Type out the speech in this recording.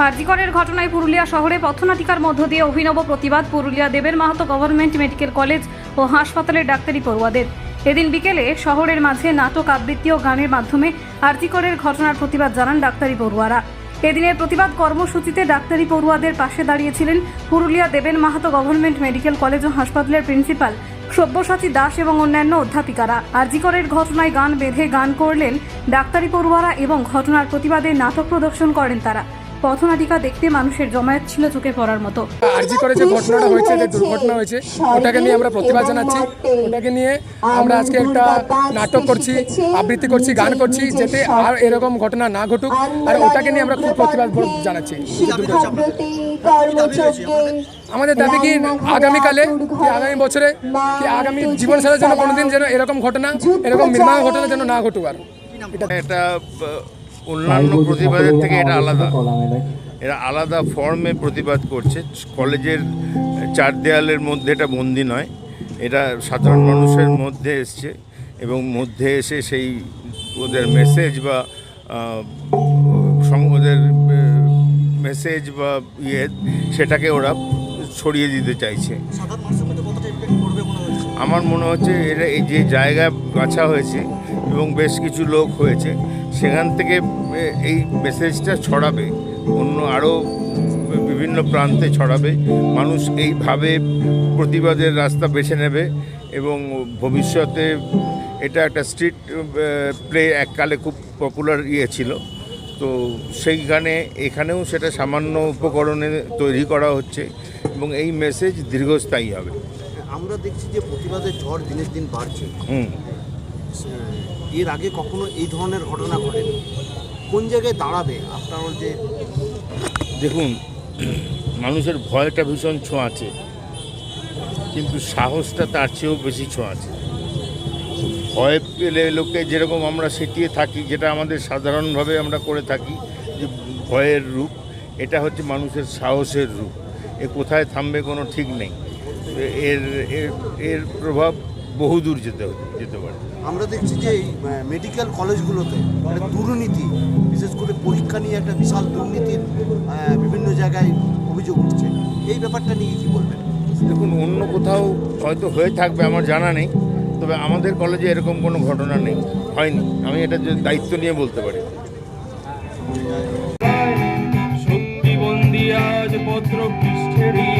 হার্জিকরের ঘটনায় পুরুলিয়া শহরে পথনাটিকার মধ্য দিয়ে অভিনব প্রতিবাদ। পুরুলিয়া দেবের মাহাতো গভর্নমেন্ট মেডিকেল কলেজ ও হাসপাতালের ডাক্তারি পড়ুয়াদের। এদিন বিকেলে শহরের মাঝে নাটক, আবৃত্তি ও গানের মাধ্যমে আর্জিকরের ঘটনার প্রতিবাদ জানান ডাক্তারি পড়ুয়ারা। এদিনের প্রতিবাদ কর্মসূচিতে ডাক্তারি পড়ুয়াদের পাশে দাঁড়িয়েছিলেন Purulia Deben Mahato government medical college ও হাসপাতালের প্রিন্সিপাল সব্যসাচী দাস এবং অন্যান্য অধ্যাপিকারা। আরজিকরের ঘটনায় গান বেঁধে গান করলেন ডাক্তারি পড়ুয়ারা এবং ঘটনার প্রতিবাদে নাটক প্রদর্শন করেন তারা। পথনাটিকা দেখতে মানুষের জমায়েত ছিল চোখে পড়ার মতো। আরজি করে যে ঘটনাটা হয়েছে যে দুর্ঘটনা হয়েছে ওটাকে নিয়ে আমরা প্রতিবাদ জানাচ্ছি। ওটাকে নিয়ে আমরা আজকে একটা নাটক করছি আবৃত্তি করছি গান করছি যাতে আর এরকম ঘটনা না ঘটুক। আর ওটাকে নিয়ে আমরা খুব প্রতিবাদ জানাচ্ছি। আমাদের দাবি কি আগামীকালে কি আগামী বছরে কি আগামী জীবন সারার জন্য কোনোদিন যেন এরকম ঘটনা এরকম নির্মাণ ঘটনা যেন না ঘটুক আর। এটা অন্যান্য প্রতিবাদের থেকে এটা আলাদা। এরা আলাদা ফর্মে প্রতিবাদ করছে। কলেজের চার দেয়ালের মধ্যে এটা বন্দি নয়। এটা সাধারণ মানুষের মধ্যে এসছে এবং মধ্যে এসে সেই ওদের মেসেজ বা ওদের মেসেজ বা ইয়ে সেটাকে ওরা ছড়িয়ে দিতে চাইছে। আমার মনে হচ্ছে এটা এই যে জায়গা বাছা হয়েছে এবং বেশ কিছু লোক হয়েছে। সেখান থেকে এই মেসেজটা ছড়াবে। অন্য আরও বিভিন্ন প্রান্তে ছড়াবে। মানুষ এইভাবে প্রতিবাদের রাস্তা বেছে নেবে এবং ভবিষ্যতে এটা একটা স্ট্রিট প্লে এককালে খুব পপুলার ইয়ে ছিল। তো সেইখানে এখানেও সেটা সামান্য উপকরণে তৈরি করা হচ্ছে এবং এই মেসেজ দীর্ঘস্থায়ী হবে। আমরা দেখছি যে প্রতিবাদের ঝড় দিনের দিন বাড়ছে। হুম। এর আগে কখনো এই ধরনের ঘটনা ঘটেনি। কোন জায়গায় দাঁড়াবে? আপনার যে দেখুন, মানুষের ভয়টা ভীষণ ছোঁয়াচে কিন্তু সাহসটা তার চেয়েও বেশি ছোঁয়াচে ভয় পেলে লোকে যেরকম আমরা সেটিয়ে থাকি, যেটা আমাদের সাধারণভাবে আমরা করে থাকি, যে ভয়ের রূপ, এটা হচ্ছে মানুষের সাহসের রূপ। এ কোথায় থামবে কোনো ঠিক নেই। এর এর এর প্রভাব বহুদূর যেতে যেতে পারে। আমরা দেখছি যে এই মেডিকেল কলেজগুলোতে একটা দুর্নীতি বিশেষ করে পরীক্ষা নিয়ে একটা বিশাল দুর্নীতির বিভিন্ন জায়গায় অভিযোগ উঠছে। এই ব্যাপারটা নিয়ে কি বলবেন? দেখুন অন্য কোথাও হয়তো হয়ে থাকবে আমার জানা নেই তবে আমাদের কলেজে এরকম কোনো ঘটনা নেই হয়নি। আমি এটা যে দায়িত্ব নিয়ে বলতে পারি। সত্যি বন্দি আজ পত্র পৃষ্ঠেরই